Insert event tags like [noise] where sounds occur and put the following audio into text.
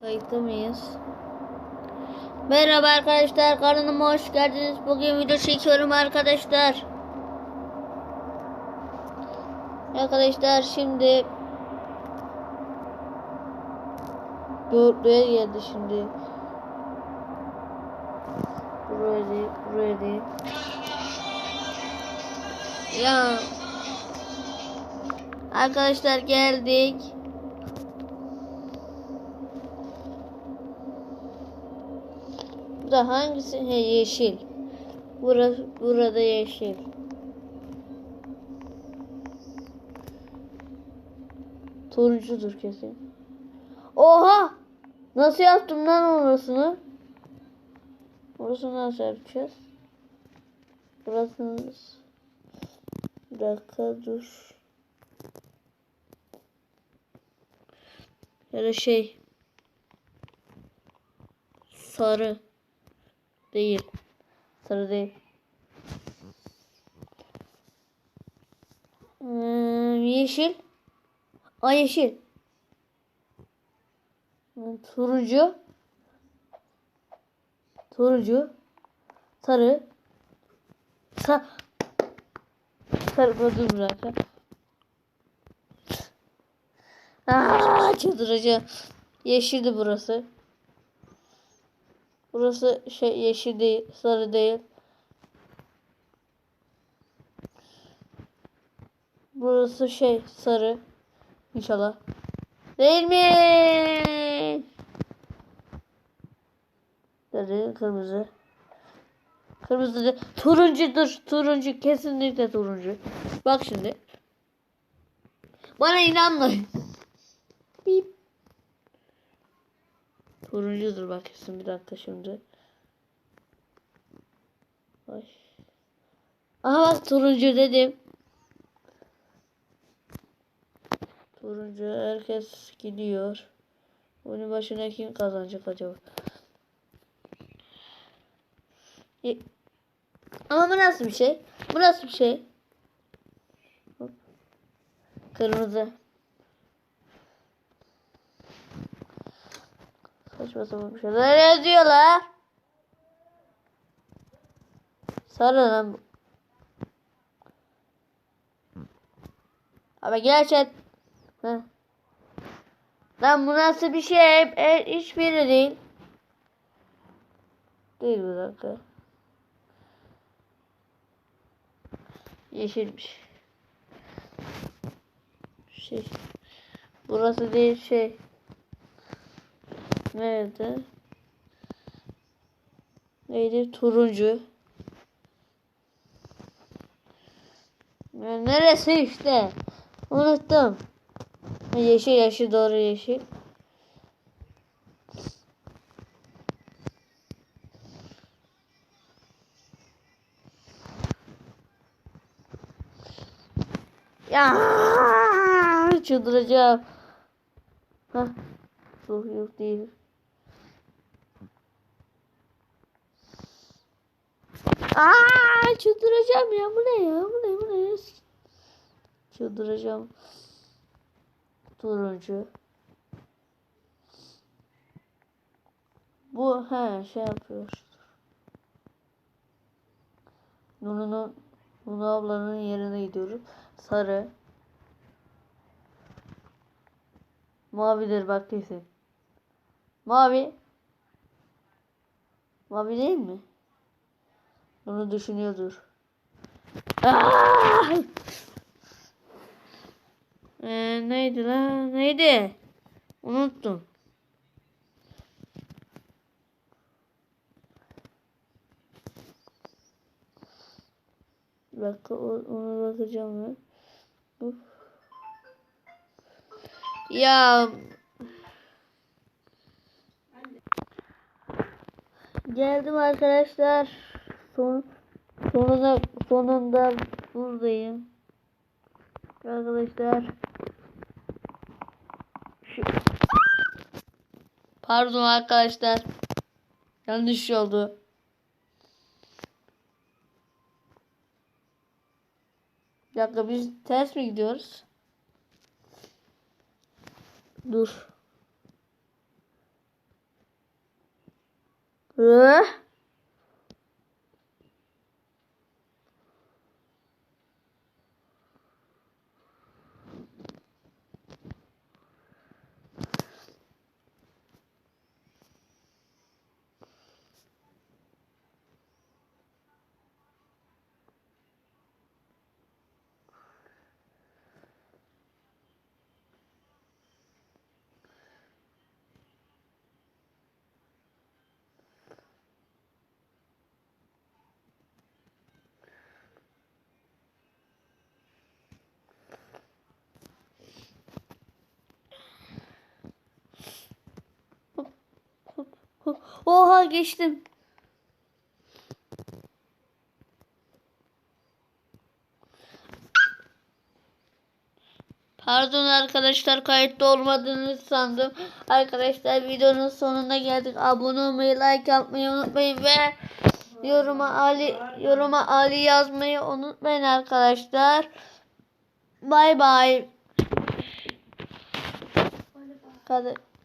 Kayıtta mıyız? Merhaba arkadaşlar kanalıma hoş geldiniz. Bugün video çekiyorum arkadaşlar. Arkadaşlar şimdi Dörtlüğe geldi şimdi. Buraya değil. Ya Arkadaşlar geldik. Bu da hangisi? He yeşil. Burası, burada yeşil. Turuncudur kesin. Oha! Nasıl yaptım lan orasını? Orasını nasıl yapacağız? Burası Bir dakika dur. Ya da şey sarı değil. Sarı değil. Hmm, yeşil. Ay yeşil. Hmm, Turuncu. Turuncu. Sarı. Sa sarı dur bir dakika. Aa, çıldıracağım. Yeşildi burası. Burası şey yeşil değil, sarı değil. Burası şey sarı. İnşallah. Değil mi? Sarı, kırmızı. Kırmızı değil. Turuncudur. Turuncu. Kesinlikle turuncu. Bak şimdi. Bana inanmayın. [laughs] Bip. Turuncudur bak kesin bir dakika şimdi. Ay. Aha bak turuncu dedim. Turuncu herkes gidiyor. Bunun başına kim kazanacak acaba? Ama bu nasıl bir şey? Bu nasıl bir şey? Kırmızı. Saçma sapan bir şeyler yazıyorlar. Sarı lan bu. Ama gerçek. Heh. Lan bu nasıl bir şey? E, hiçbiri değil. Değil bir dakika. Yeşilmiş. Şey. Burası değil şey. Nerede? Neydi? Turuncu. Neresi işte? Unuttum. Yeşil yeşil doğru yeşil. Ya çıldıracağım. Hah. Yok yok değil. Aa çıldıracağım ya. Bu ne ya? Bu ne? Bu ne? Çıldıracağım. Turuncu. Bu he şey yapıyor Nunu'nun Nunu ablanın yerine gidiyoruz sarı. Mavidir bak kesin. Mavi. Mavi değil mi onu düşünüyordur. Aa! Ee, neydi lan? Neydi? Unuttum. O- ona bakacağım ben. Uf. Ya Geldim arkadaşlar. Son sonunda sonunda buradayım. Arkadaşlar. Şu... Pardon arkadaşlar. Yanlış oldu. Bir dakika biz ters mi gidiyoruz? Dur. Hı? Oha geçtim. Pardon arkadaşlar kayıtta olmadığını sandım. Arkadaşlar videonun sonuna geldik. Abone olmayı, like atmayı unutmayın ve yoruma Ali yoruma Ali yazmayı unutmayın arkadaşlar. Bay bay. Hadi.